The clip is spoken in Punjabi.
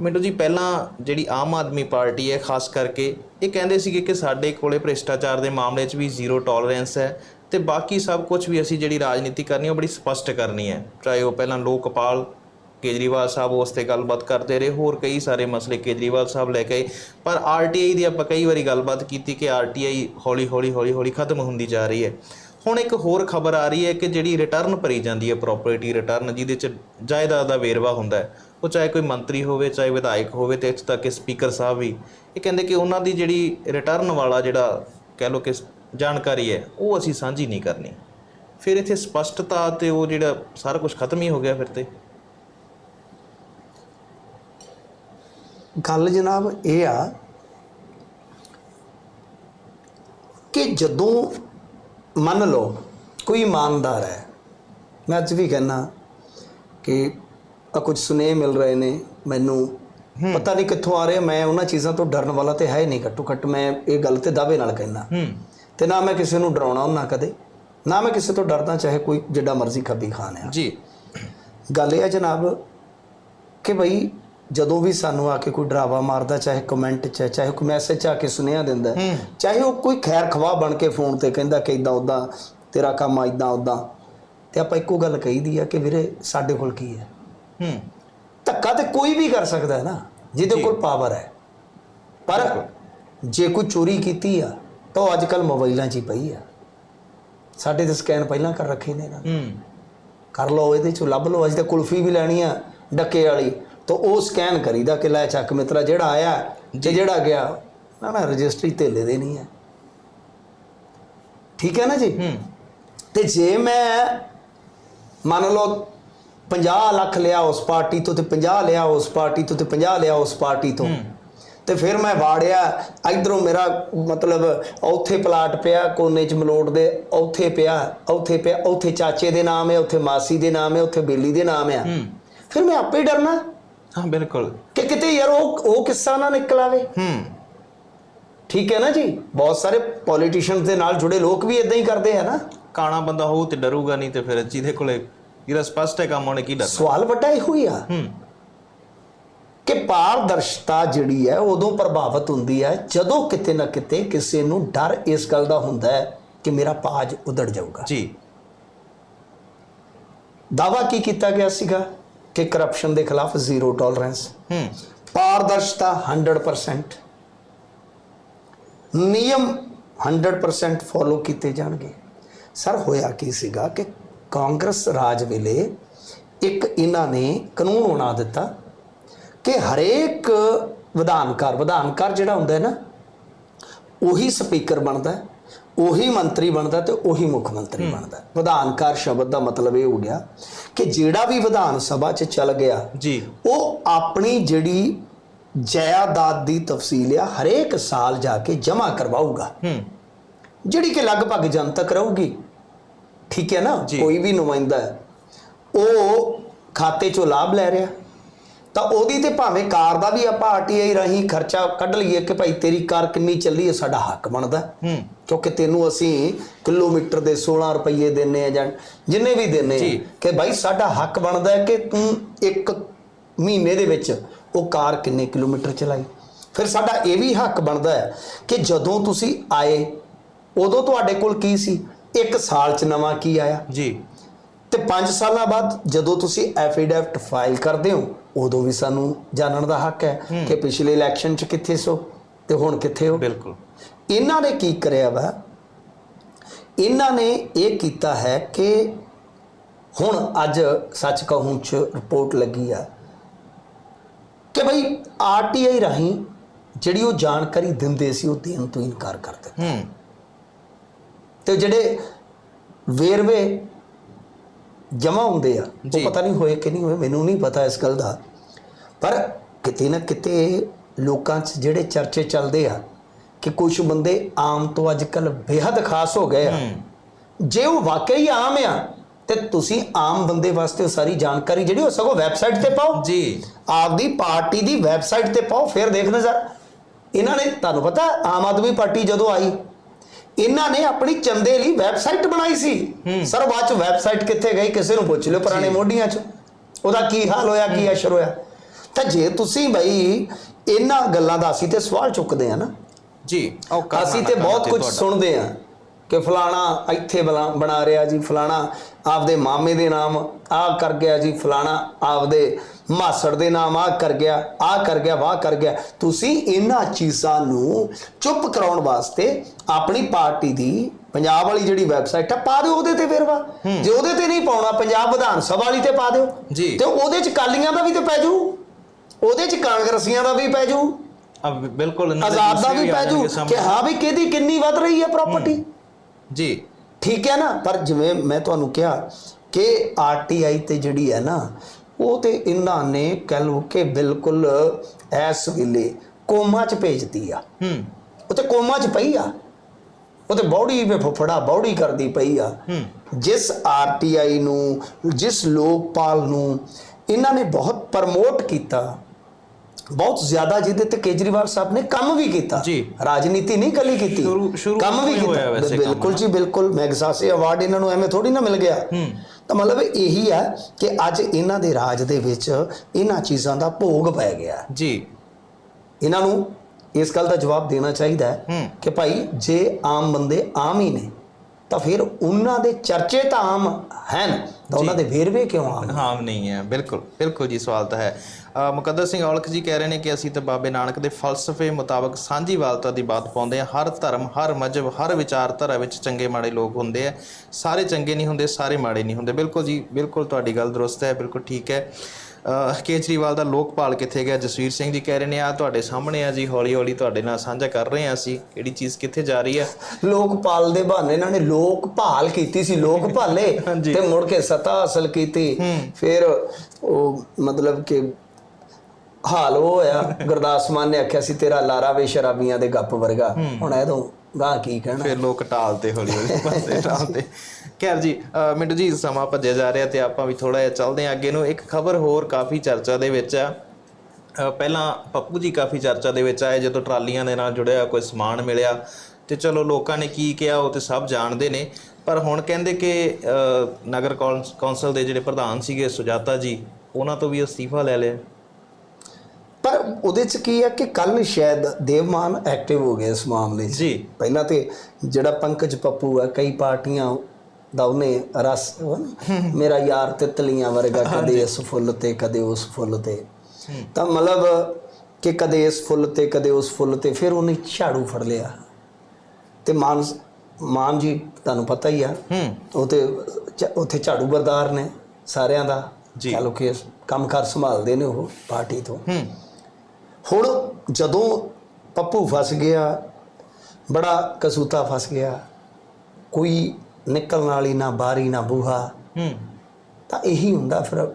ਮਿੰਟੂ ਜੀ, ਪਹਿਲਾਂ ਜਿਹੜੀ ਆਮ ਆਦਮੀ ਪਾਰਟੀ ਹੈ, ਖਾਸ ਕਰਕੇ, ਇਹ ਕਹਿੰਦੇ ਸੀਗੇ ਕਿ ਸਾਡੇ ਕੋਲੇ ਭ੍ਰਿਸ਼ਟਾਚਾਰ ਦੇ ਮਾਮਲੇ 'ਚ ਵੀ ਜ਼ੀਰੋ ਟੋਲਰੈਂਸ ਹੈ ਤੇ ਬਾਕੀ ਸਭ ਕੁਝ ਵੀ ਅਸੀਂ ਜਿਹੜੀ ਰਾਜਨੀਤੀ ਕਰਨੀ ਉਹ ਬੜੀ ਸਪਸ਼ਟ ਕਰਨੀ ਹੈ। ਚਾਹੇ ਉਹ ਪਹਿਲਾਂ ਲੋਕਪਾਲ, ਕੇਜਰੀਵਾਲ ਸਾਹਿਬ ਉਸ ਤੇ ਗੱਲਬਾਤ ਕਰਦੇ ਰਹੇ, ਹੋਰ ਕਈ ਸਾਰੇ ਮਸਲੇ ਕੇਜਰੀਵਾਲ ਸਾਹਿਬ ਲੈ ਕੇ ਆਏ। ਪਰ ਆਰਟੀਆਈ ਦੀ ਆਪਾਂ ਕਈ ਵਾਰੀ ਗੱਲਬਾਤ ਕੀਤੀ ਕਿ ਆਰਟੀਆਈ ਹੌਲੀ ਹੌਲੀ ਹੌਲੀ ਹੌਲੀ ਖਤਮ ਹੁੰਦੀ ਜਾ ਰਹੀ ਹੈ। ਹੁਣ ਇੱਕ ਹੋਰ ਖਬਰ ਆ ਰਹੀ ਹੈ ਕਿ ਜਿਹੜੀ ਰਿਟਰਨ ਭਰੀ ਜਾਂਦੀ ਹੈ ਪ੍ਰਾਪਰਟੀ ਰਿਟਰਨ ਜਿਹਦੇ ਚ ਜਾਇਦਾਦ ਦਾ ਵੇਰਵਾ ਹੁੰਦਾ ਹੈ ਉਹ ਚਾਹੇ ਕੋਈ ਮੰਤਰੀ ਹੋਵੇ, ਚਾਹੇ ਵਿਧਾਇਕ ਹੋਵੇ ਤੇ ਇੱਥੇ ਤੱਕ ਕਿ ਸਪੀਕਰ ਸਾਹਿਬ ਵੀ, ਇਹ ਕਹਿੰਦੇ ਕਿ ਉਹਨਾਂ ਦੀ ਜਿਹੜੀ ਰਿਟਰਨ ਵਾਲਾ ਜਿਹੜਾ ਕਹਿ ਲਓ ਕਿ ਜਾਣਕਾਰੀ ਹੈ, ਉਹ ਅਸੀਂ ਸਾਂਝੀ ਨਹੀਂ ਕਰਨੀ। ਫਿਰ ਇੱਥੇ ਸਪਸ਼ਟਤਾ ਤੇ ਉਹ ਜਿਹੜਾ ਸਾਰਾ ਕੁਝ ਖਤਮ ਹੀ ਹੋ ਗਿਆ ਫਿਰ ਤੇ। ਗੱਲ ਜਨਾਬ ਇਹ ਆ ਕਿ ਜਦੋਂ ਮੰਨ ਲਓ ਕੋਈ ਇਮਾਨਦਾਰ ਹੈ, ਮੈਂ ਅੱਜ ਵੀ ਕਹਿਣਾ ਕਿ ਆ ਕੁਝ ਸੁਨੇਹੇ ਮਿਲ ਰਹੇ ਨੇ ਮੈਨੂੰ। ਪਤਾ ਨਹੀਂ ਕਿੱਥੋਂ ਆ ਰਹੇ ਮੈਂ ਉਹਨਾਂ ਚੀਜ਼ਾਂ ਤੋਂ ਡਰਨ ਵਾਲਾ ਤੇ ਹੈ ਹੀ ਨਹੀਂ ਘੱਟੋ ਘੱਟ ਮੈਂ ਇਹ ਗੱਲ ਤੇ ਦਾਅਵੇ ਨਾਲ ਕਹਿਣਾ ਹੂੰ। ਤੇ ਨਾ ਮੈਂ ਕਿਸੇ ਨੂੰ ਡਰਾਉਣਾ ਉਹਨਾਂ ਕਦੇ ਨਾ ਮੈਂ ਕਿਸੇ ਤੋਂ ਡਰਦਾ ਚਾਹੇ ਕੋਈ ਜਿੱਡਾ ਮਰਜ਼ੀ ਖੱਬੀ ਖਾਨ ਆ। ਜੀ। ਗੱਲ ਇਹ ਹੈ ਜਨਾਬ ਕਿ ਭਈ ਜਦੋਂ ਵੀ ਸਾਨੂੰ ਆ ਕੇ ਕੋਈ ਡਰਾਵਾ ਮਾਰਦਾ ਚਾਹੇ ਕਮੈਂਟ 'ਚ ਚਾਹੇ ਕੋਈ ਮੈਸੇਜ ਆ ਕੇ ਸੁਨੇਹਾ ਦਿੰਦਾ ਚਾਹੇ ਉਹ ਕੋਈ ਖੈਰ ਖਵਾ ਬਣ ਕੇ ਫੋਨ ਤੇ ਕਹਿੰਦਾ ਕਿ ਇਦਾਂ ਉਦਾਂ ਤੇਰਾ ਕੰਮ ਆ ਇਦਾਂ ਉਦਾਂ ਤੇ ਆਪਾਂ ਇੱਕੋ ਗੱਲ ਕਹੀਦੀ ਆ ਕਿ ਵੀਰੇ ਸਾਡੇ ਕੋਲ ਕੀ ਹੈ? ਹੂੰ। ਧੱਕਾ ਤੇ ਕੋਈ ਵੀ ਕਰ ਸਕਦਾ ਹੈ ਨਾ ਜਿਹਦੇ ਕੋਲ ਪਾਵਰ ਹੈ। ਪਰ ਜੇ ਕੋਈ ਚੋਰੀ ਕੀਤੀ ਆ ਤਾਂ ਉਹ ਅੱਜ ਕੱਲ ਮੋਬਾਈਲਾਂ 'ਚ ਹੀ ਪਈ ਆ। ਸਾਡੇ ਤੇ ਸਕੈਨ ਪਹਿਲਾਂ ਕਰ ਰੱਖੇ ਨੇ ਨਾ। ਹੂੰ। ਕਰ ਲਓ ਇਹਦੇ ਚੋਂ ਲੱਭ ਲਓ। ਅਸੀਂ ਤਾਂ ਕੁਲਫੀ ਵੀ ਲੈਣੀ ਆ ਡੱਕੇ ਵਾਲੀ। ਤਾਂ ਉਹ ਸਕੈਨ ਕਰੀਦਾ ਕਿ ਲੈ ਚੱਕ ਮਿੱਤਰਾ ਜਿਹੜਾ ਆਇਆ ਤੇ ਜਿਹੜਾ ਗਿਆ। ਨਾ ਨਾ ਰਜਿਸਟਰੀ ਧੇਲੇ ਦੇ ਨਹੀਂ ਹੈ ਠੀਕ ਹੈ ਨਾ ਜੀ? ਹੂੰ। ਤੇ ਜੇ ਮੈਂ ਮੰਨ ਲਓ 50 ਲੱਖ ਲਿਆ ਉਸ ਪਾਰਟੀ ਤੋਂ ਤੇ 50 ਲਿਆ ਉਸ ਪਾਰਟੀ ਤੋਂ ਤੇ 50 ਲਿਆ ਉਸ ਪਾਰਟੀ ਤੋਂ। ਤੇ ਫਿਰ ਮੈਂ ਵਾੜਿਆ ਇਧਰੋਂ ਮੇਰਾ ਮਤਲਬ ਉੱਥੇ ਪਲਾਟ ਪਿਆ ਕੋਨੇ ਚ ਮਲੋਟ ਦੇ ਉੱਥੇ ਪਿਆ ਉੱਥੇ ਪਿਆ ਉੱਥੇ ਚਾਚੇ ਦੇ ਨਾਮ ਹੈ ਉੱਥੇ ਮਾਸੀ ਦੇ ਨਾਮ ਹੈ ਉੱਥੇ ਬੇਲੀ ਦੇ ਨਾਮ ਹੈ। ਹੂੰ। ਫਿਰ ਮੈਂ ਆਪੇ ਹੀ ਡਰਨਾ। ਹਾਂ ਬਿਲਕੁਲ। ਕਿ ਕਿਤੇ ਯਾਰ ਉਹ ਉਹ ਕਿੱਸਾ ਨਾ ਨਿਕਲ ਆਵੇ। ਹੂੰ। ਠੀਕ ਹੈ ਨਾ ਜੀ? ਬਹੁਤ ਸਾਰੇ ਪੋਲੀਟੀਸ਼ੀਅਨਸ ਦੇ ਨਾਲ ਜੁੜੇ ਲੋਕ ਵੀ ਇਦਾਂ ਹੀ ਕਰਦੇ ਆ ਨਾ। ਕਾਣਾ ਬੰਦਾ ਹੋਊ ਤੇ ਡਰੂਗਾ ਨਹੀਂ ਤੇ ਫਿਰ ਜਿਹਦੇ ਕੋਲੇ ਜਿਹੜਾ ਸਪਸ਼ਟ ਹੈ ਕੰਮ ਉਹਨੇ ਕੀ ਡਰਨਾ ਸਵਾਲ ਵੱਡਾ ਇਹ ਹੋਈ ਆ। ਕਿ ਪਾਰਦਰਸ਼ਤਾ ਜਿਹੜੀ ਹੈ ਉਦੋਂ ਪ੍ਰਭਾਵਿਤ ਹੁੰਦੀ ਹੈ ਜਦੋਂ ਕਿਤੇ ਨਾ ਕਿਤੇ ਕਿਸੇ ਨੂੰ ਡਰ ਇਸ ਗੱਲ ਦਾ ਹੁੰਦਾ ਹੈ ਕਿ ਮੇਰਾ ਪਾਜ ਉਧੜ ਜਾਊਗਾ। ਜੀ। ਦਾਵਾ ਕੀ ਕੀਤਾ ਗਿਆ ਸੀਗਾ? ਕਿ ਕਰਪਸ਼ਨ ਦੇ ਖਿਲਾਫ ਜ਼ੀਰੋ ਟੋਲਰੈਂਸ ਹੂੰ। ਪਾਰਦਰਸ਼ਤਾ 100% ਨਿਯਮ 100% ਫੋਲੋ ਕੀਤੇ ਜਾਣਗੇ। ਸਰ ਹੋਇਆ ਕੀ ਸੀਗਾ ਕਿ ਕਾਂਗਰਸ ਰਾਜ ਵੇਲੇ ਇੱਕ ਇਹਨਾਂ ਨੇ ਕਾਨੂੰਨ ਬਣਾ ਦਿੱਤਾ ਕਿ ਹਰੇਕ ਵਿਧਾਨਕਾਰ ਵਿਧਾਨਕਾਰ ਜਿਹੜਾ ਹੁੰਦਾ ਹੈ ਨਾ ਉਹੀ ਸਪੀਕਰ ਬਣਦਾ ਉਹੀ ਮੰਤਰੀ ਬਣਦਾ ਤੇ ਉਹੀ ਮੁੱਖ ਮੰਤਰੀ ਬਣਦਾ। ਵਿਧਾਨਕਾਰ ਸ਼ਬਦ ਦਾ ਮਤਲਬ ਇਹ ਹੋ ਗਿਆ ਕਿ ਜਿਹੜਾ ਵੀ ਵਿਧਾਨ ਸਭਾ 'ਚ ਚੱਲ ਗਿਆ ਜੀ। ਉਹ ਆਪਣੀ ਜਿਹੜੀ ਜਾਇਦਾਦ ਦੀ ਤਫਸੀਲ ਆ ਹਰੇਕ ਸਾਲ ਜਾ ਕੇ ਜਮ੍ਹਾਂ ਕਰਵਾਊਗਾ। ਹੂੰ। ਜਿਹੜੀ ਕਿ ਲਗਭਗ ਜਨਤਕ ਰਹੂਗੀ। ਠੀਕ ਹੈ ਨਾ। ਕੋਈ ਵੀ ਨੁਮਾਇੰਦਾ ਹੈ। ਉਹ ਖਾਤੇ ਚੋਂ ਲਾਭ ਲੈ ਰਿਹਾ। ਤਾਂ ਉਹਦੀ ਤੇ ਭਾਵੇਂ ਕਾਰ ਦਾ ਵੀ ਆਪਾਂ ਆਰਟੀਆਈ ਰਾਹੀਂ ਖਰਚਾ ਕੱਢ ਲਈਏ ਕਿ ਭਾਈ ਤੇਰੀ ਕਾਰ ਕਿੰਨੀ ਚੱਲੀ ਹੈ ਸਾਡਾ ਹੱਕ ਬਣਦਾ ਹੂੰ। ਕਿਉਂਕਿ ਤੈਨੂੰ ਅਸੀਂ ਕਿਲੋਮੀਟਰ ਦੇ 16 ਰੁਪਏ ਦਿੰਨੇ ਆ ਜਾਂ ਜਿੰਨੇ ਵੀ ਦਿੰਨੇ। ਆ ਕਿ ਭਾਈ ਸਾਡਾ ਹੱਕ ਬਣਦਾ ਹੈ ਕਿ ਤੂੰ ਇੱਕ ਮਹੀਨੇ ਦੇ ਵਿੱਚ ਉਹ ਕਾਰ ਕਿੰਨੇ ਕਿਲੋਮੀਟਰ ਚਲਾਈ। ਫਿਰ ਸਾਡਾ ਇਹ ਵੀ ਹੱਕ ਬਣਦਾ ਹੈ ਕਿ ਜਦੋਂ ਤੁਸੀਂ ਆਏ ਉਦੋਂ ਤੁਹਾਡੇ ਕੋਲ ਕੀ ਸੀ? ਇੱਕ ਸਾਲ ਚ ਨਵਾਂ ਕੀ ਆਇਆ? ਜੀ। ਤੇ 5 ਸਾਲਾਂ ਬਾਅਦ ਜਦੋਂ ਤੁਸੀਂ ਐਫੀਡੈਵਿਟ ਫਾਈਲ ਕਰਦੇ ਹੋ ਉਦੋਂ ਵੀ ਸਾਨੂੰ ਜਾਣਨ ਦਾ ਹੱਕ ਹੈ ਕਿ ਪਿਛਲੇ ਇਲੈਕਸ਼ਨ ਚ ਕਿੱਥੇ ਸੋ ਤੇ ਹੁਣ ਕਿੱਥੇ ਹੋ? ਬਿਲਕੁਲ। ਇਹਨਾਂ ਨੇ ਕੀ ਕਰਿਆ ਵਾ? ਇਹਨਾਂ ਨੇ ਇਹ ਕੀਤਾ ਹੈ ਕਿ ਹੁਣ ਅੱਜ ਸੱਚ ਕਹੂੰ ਚ ਰਿਪੋਰਟ ਲੱਗੀ ਆ ਕਿ ਭਈ ਆਰਟੀਆਈ ਰਾਹੀਂ ਜਿਹੜੀ ਉਹ ਜਾਣਕਾਰੀ ਦਿੰਦੇ ਸੀ ਉਹ ਦੇਣ ਤੋਂ ਇਨਕਾਰ ਕਰ ਦਿੱਤਾ। ਹੂੰ। ਤੇ ਜਿਹੜੇ ਵੇਰਵੇ ਜਮਾ ਹੁੰਦੇ ਆ ਉਹ। ਪਤਾ ਨਹੀਂ ਹੋਏ ਕਿ ਨਹੀਂ ਹੋਏ ਮੈਨੂੰ ਨਹੀਂ ਪਤਾ ਇਸ ਗੱਲ ਦਾ। ਪਰ ਕਿਤੇ ਨਾ ਕਿਤੇ ਲੋਕਾਂ 'ਚ ਜਿਹੜੇ ਚਰਚੇ ਚੱਲਦੇ ਆ ਕਿ ਕੁਝ ਬੰਦੇ ਆਮ ਤੋਂ ਅੱਜ ਕੱਲ ਬੇਹੱਦ ਖਾਸ ਹੋ ਗਏ ਆ। ਜੇ ਉਹ ਵਾਕਈ ਆਮ ਆ ਤੇ ਤੁਸੀਂ ਆਮ ਬੰਦੇ ਵਾਸਤੇ ਉਹ ਸਾਰੀ ਜਾਣਕਾਰੀ ਜਿਹੜੀ ਉਹ ਸਗੋਂ ਵੈਬਸਾਈਟ ਤੇ ਪਾਓ। ਜੀ। ਆਪਦੀ ਪਾਰਟੀ ਦੀ ਵੈਬਸਾਈਟ ਤੇ ਪਾਓ ਫਿਰ ਦੇਖ ਨਜ਼ਰ ਇਹਨਾਂ ਨੇ ਤੁਹਾਨੂੰ ਪਤਾ ਆਮ ਆਦਮੀ ਪਾਰਟੀ ਜਦੋਂ ਆਈ ਇਹਨਾਂ ਨੇ ਆਪਣੀ ਚੰਦੇ ਲਈ ਵੈਬਸਾਈਟ ਬਣਾਈ ਸੀ। ਸਰ ਬਾਅਦ ਚ ਵੈਬਸਾਈਟ ਕਿੱਥੇ ਗਈ? ਕਿਸੇ ਨੂੰ ਪੁੱਛ ਲਿਓ ਪੁਰਾਣੇ ਮੋਢੀਆਂ ਚ। ਉਹਦਾ ਕੀ ਹਾਲ ਹੋਇਆ ਕੀ ਅਸਰ ਹੋਇਆ? ਤਾਂ ਜੇ ਤੁਸੀਂ ਬਈ ਇਹਨਾਂ ਗੱਲਾਂ ਦਾ ਅਸੀਂ ਤੇ ਸਵਾਲ ਚੁੱਕਦੇ ਆ ਨਾ। ਜੀ ਅਸੀਂ ਤੇ ਬਹੁਤ ਕੁਝ। ਸੁਣਦੇ ਆ ਕਿ ਫਲਾਣਾ ਇੱਥੇ ਬਣਾ ਰਿਹਾ ਜੀ ਫਲਾਣਾ ਆਪਦੇ ਮਾਮੇ ਦੇ ਨਾਮ ਆਹ ਕਰ ਗਿਆ ਜੀ ਫਲਾਣਾ ਆਪਦੇ ਮਾਸੜ ਦੇ ਨਾਮ ਆਹ ਕਰ ਗਿਆ ਆਹ ਕਰ ਗਿਆ ਵਾਹ ਕਰ ਗਿਆ। ਤੁਸੀਂ ਇਹਨਾਂ ਚੀਜ਼ਾਂ ਨੂੰ ਚੁੱਪ ਕਰਾਉਣ ਵਾਸਤੇ ਆਪਣੀ ਪਾਰਟੀ ਦੀ ਪੰਜਾਬ ਵਾਲੀ ਜਿਹੜੀ ਵੈਬਸਾਈਟ ਆ ਪਾ ਦਿਓ ਉਹਦੇ ਤੇ ਵੇਰਵਾ ਜੇ ਉਹਦੇ ਤੇ ਨਹੀਂ ਪਾਉਣਾ ਪੰਜਾਬ ਵਿਧਾਨ ਸਭਾ ਵਾਲੀ ਤੇ ਪਾ ਦਿਓ। ਜੀ। ਤੇ ਉਹਦੇ ਚ ਕਾਲੀਆਂ ਦਾ ਵੀ ਤੇ ਪੈ ਜੂ। ਉਹਦੇ ਚ ਕਾਂਗਰਸੀਆਂ ਦਾ ਵੀ ਪੈ ਜੂ। ਬਿਲਕੁਲ ਆਜ਼ਾਦ ਦਾ ਵੀ ਪੈ ਜੂ। ਕਿ। ਹਾਂ ਵੀ ਕਿਹਦੀ ਕਿੰਨੀ ਵੱਧ ਰਹੀ ਹੈ ਪ੍ਰਾਪਰਟੀ ਜੀ। ਠੀਕ ਹੈ ਨਾ? ਪਰ ਜਿਵੇਂ ਮੈਂ ਤੁਹਾਨੂੰ ਕਿਹਾ ਕਿ ਆਰਟੀਆਈ ਤੇ ਜਿਹੜੀ ਹੈ ਨਾ ਉਹ ਤੇ ਇਹਨਾਂ ਨੇ ਕਹਿ ਕਿ ਬਿਲਕੁਲ ਇਸ ਵੇਲੇ ਕੋਮਾ ਚ ਭੇਜਦੀ ਆ। ਹੂੰ। ਉਹ ਤੇ ਕੋਮਾ ਚ ਪਈ ਆ। ਉਹ ਤੇ ਬੌੜੀ ਵੇ ਫੁੱਫੜਾ ਬੌੜੀ ਕਰਦੀ ਪਈ ਆ। ਹੂੰ। ਜਿਸ ਆਰਟੀਆਈ ਨੂੰ ਜਿਸ ਲੋਕਪਾਲ ਨੂੰ ਇਹਨਾਂ ਨੇ ਬਹੁਤ ਪ੍ਰਮੋਟ ਕੀਤਾ। ਬਹੁਤ ਜ਼ਿਆਦਾ ਜਿਹਦੇ ਤੇ ਕੇਜਰੀਵਾਲ ਸਾਹਿਬ ਨੇ ਕੰਮ ਵੀ ਕੀਤਾ। ਜੀ। ਰਾਜਨੀਤੀ ਨਹੀਂ ਕੱਲੀ ਕੀਤੀ ਕੰਮ ਵੀ ਕੀਤਾ। ਬਿਲਕੁਲ ਜੀ ਬਿਲਕੁਲ। ਮੈਗਸਾਸੇ ਅਵਾਰਡ ਇਹਨਾਂ ਨੂੰ ਐਵੇਂ ਥੋੜੀ ਨਾ ਮਿਲ ਗਿਆ। ਤਾਂ ਮਤਲਬ ਇਹੀ ਹੈ ਕਿ ਅੱਜ ਇਹਨਾਂ ਦੇ ਰਾਜ ਦੇ ਵਿੱਚ ਇਹਨਾਂ ਚੀਜ਼ਾਂ ਦਾ ਭੋਗ ਪੈ ਗਿਆ। ਜੀ। ਇਹਨਾਂ ਨੂੰ ਇਸ ਗੱਲ ਦਾ ਜਵਾਬ ਦੇਣਾ ਚਾਹੀਦਾ ਹੂੰ। ਕਿ ਭਾਈ ਜੇ ਆਮ ਬੰਦੇ ਆਮ ਹੀ ਨੇ ਤਾਂ ਫਿਰ ਉਹਨਾਂ ਦੇ ਚਰਚੇ ਤਾਂ ਆਮ ਹਨ। ਤਾਂ ਉਹਨਾਂ ਦੇ ਵੇਰਵੇ ਕਿਉਂ ਆਮ? ਹਾਮ ਨਹੀਂ ਹੈ ਬਿਲਕੁਲ ਬਿਲਕੁਲ ਜੀ ਸਵਾਲ ਤਾਂ ਹੈ। ਮੁਕੱਦਰ ਸਿੰਘ ਔਲਖ ਜੀ ਕਹਿ ਰਹੇ ਨੇ ਕਿ ਅਸੀਂ ਤਾਂ ਬਾਬੇ ਨਾਨਕ ਦੇ ਫਲਸਫੇ ਮੁਤਾਬਕ ਸਾਂਝੀਵਾਲਤਾ ਦੀ ਬਾਤ ਪਾਉਂਦੇ ਹਾਂ। ਹਰ ਧਰਮ ਹਰ ਮਜਹਬ ਹਰ ਵਿਚਾਰਧਾਰਾ ਵਿੱਚ ਚੰਗੇ ਮਾੜੇ ਲੋਕ ਹੁੰਦੇ ਆ। ਸਾਰੇ ਚੰਗੇ ਨਹੀਂ ਹੁੰਦੇ ਸਾਰੇ ਮਾੜੇ ਨਹੀਂ ਹੁੰਦੇ। ਬਿਲਕੁਲ ਜੀ ਬਿਲਕੁਲ ਤੁਹਾਡੀ ਗੱਲ ਦਰੁਸਤ ਹੈ ਬਿਲਕੁਲ ਠੀਕ ਹੈ। ਕੇਜਰੀਵਾਲ ਦਾ ਲੋਕਪਾਲ ਕਿੱਥੇ ਗਿਆ? ਜਸਵੀਰ ਸਿੰਘ ਜੀ ਕਹਿ ਰਹੇ ਨੇ ਆ ਤੁਹਾਡੇ ਸਾਹਮਣੇ ਆ ਜੀ ਹੌਲੀ ਹੌਲੀ ਤੁਹਾਡੇ ਨਾਲ ਸਾਂਝਾ ਕਰ ਰਹੇ ਹਾਂ ਅਸੀਂ। ਕਿਹੜੀ ਚੀਜ਼ ਕਿੱਥੇ ਜਾ ਰਹੀ ਹੈ? ਲੋਕ ਪਾਲ ਦੇ ਬਹਾਨੇ ਇਹਨਾਂ ਨੇ ਲੋਕ ਭਾਲ ਕੀਤੀ ਸੀ ਲੋਕ ਭਾਲੇ। ਤੇ ਮੁੜ ਕੇ ਸਤਾ ਹਾਸਲ ਕੀਤੀ। ਫਿਰ ਉਹ ਮਤਲਬ ਕਿ ਹਾਲ ਉਹ ਹੋਇਆ। ਗੁਰਦਾਸ ਮਾਨ ਨੇ ਆਖਿਆ ਸੀ ਤੇਰਾ ਲਾਰਾ ਵੇ ਸ਼ਰਾਬੀਆਂ ਦੇ ਗੱਪ ਵਰਗਾ। ਹੁਣ ਇਹ ਤੋਂ ਗਾਂ, ਕੀ ਕਹਿਣਾ? ਫਿਰ ਲੋਕ ਟਾਲਤੇ ਹੌਲੀ ਹੌਲੀ ਪਾਸੇ ਟਾਲਤੇ ਖੈਰ ਜੀ ਮਿੰਟੂ ਜੀ, ਸਮਾਂ ਭੱਜਿਆ ਜਾ ਰਿਹਾ ਤੇ ਆਪਾਂ ਵੀ ਥੋੜਾ ਜਿਹਾ ਚੱਲਦੇ ਹਾਂ ਅੱਗੇ ਨੂੰ। ਇੱਕ ਖਬਰ ਹੋਰ ਕਾਫੀ ਚਰਚਾ ਦੇ ਵਿੱਚ ਆ। ਪਹਿਲਾਂ ਪੱਪੂ ਜੀ ਕਾਫੀ ਚਰਚਾ ਦੇ ਵਿੱਚ ਆਏ, ਜਦੋਂ ਟਰਾਲੀਆਂ ਦੇ ਨਾਲ ਜੁੜਿਆ, ਕੋਈ ਸਮਾਨ ਮਿਲਿਆ। ਤੇ ਚਲੋ, ਲੋਕਾਂ ਨੇ ਕੀ ਕਿਹਾ, ਉਹ ਤੇ ਸਭ ਜਾਣਦੇ ਨੇ। ਪਰ ਹੁਣ ਕਹਿੰਦੇ ਕਿ ਨਗਰ ਕੌਂਸ- ਕੌਂਸਲ ਦੇ ਜਿਹੜੇ ਪ੍ਰਧਾਨ ਸੀਗੇ, ਸੁਜਾਤਾ ਜੀ, ਉਹਨਾਂ ਤੋਂ ਵੀ ਅਸਤੀਫਾ ਲੈ ਲਿਆ। ਪਰ ਉਹਦੇ ਚ ਕੀ ਹੈ ਕਿ ਕੱਲ ਸ਼ਾਇਦ ਦੇਵਮਾਨ ਐਕਟਿਵ ਹੋ ਗਏ ਇਸ ਮਾਮਲੇ 'ਚ। ਜੀ। ਪਹਿਲਾਂ ਤੇ ਜਿਹੜਾ ਪੰਕਜ ਪੱਪੂ ਹੈ ਕਈ ਪਾਰਟੀਆਂ ਦਾ ਉਹਨੇ ਰਸ ਮੇਰਾ ਯਾਰ ਤਿਤਲੀਆਂ ਵਰਗਾ ਕਦੇ ਇਸ ਫੁੱਲ ਤੇ ਕਦੇ ਉਸ ਫੁੱਲ ਤੇ। ਤਾਂ ਮਤਲਬ ਕਿ ਕਦੇ ਇਸ ਫੁੱਲ ਤੇ ਕਦੇ ਉਸ ਫੁੱਲ ਤੇ ਫਿਰ ਉਹਨੇ ਝਾੜੂ ਫੜ ਲਿਆ। ਤੇ ਮਾਨ ਮਾਨ ਜੀ ਤੁਹਾਨੂੰ ਪਤਾ ਹੀ ਆ ਉਹ ਤੇ ਉੱਥੇ ਝਾੜੂ ਬਰਦਾਰ ਨੇ ਸਾਰਿਆਂ ਦਾ। ਜੀ। ਕਹ ਲੋ ਕਿ ਕੰਮਕਾਰ ਸੰਭਾਲਦੇ ਨੇ ਉਹ ਪਾਰਟੀ ਤੋਂ। ਹੂੰ। ਹੁਣ ਜਦੋਂ ਪੱਪੂ ਫਸ ਗਿਆ ਬੜਾ ਕਸੂਤਾ ਫਸ ਗਿਆ ਕੋਈ ਨਿਕਲਣ ਵਾਲੀ ਨਾ ਬਾਰੀ ਨਾ ਬੂਹਾ ਹੂੰ। ਤਾਂ ਇਹੀ ਹੁੰਦਾ ਫਿਰ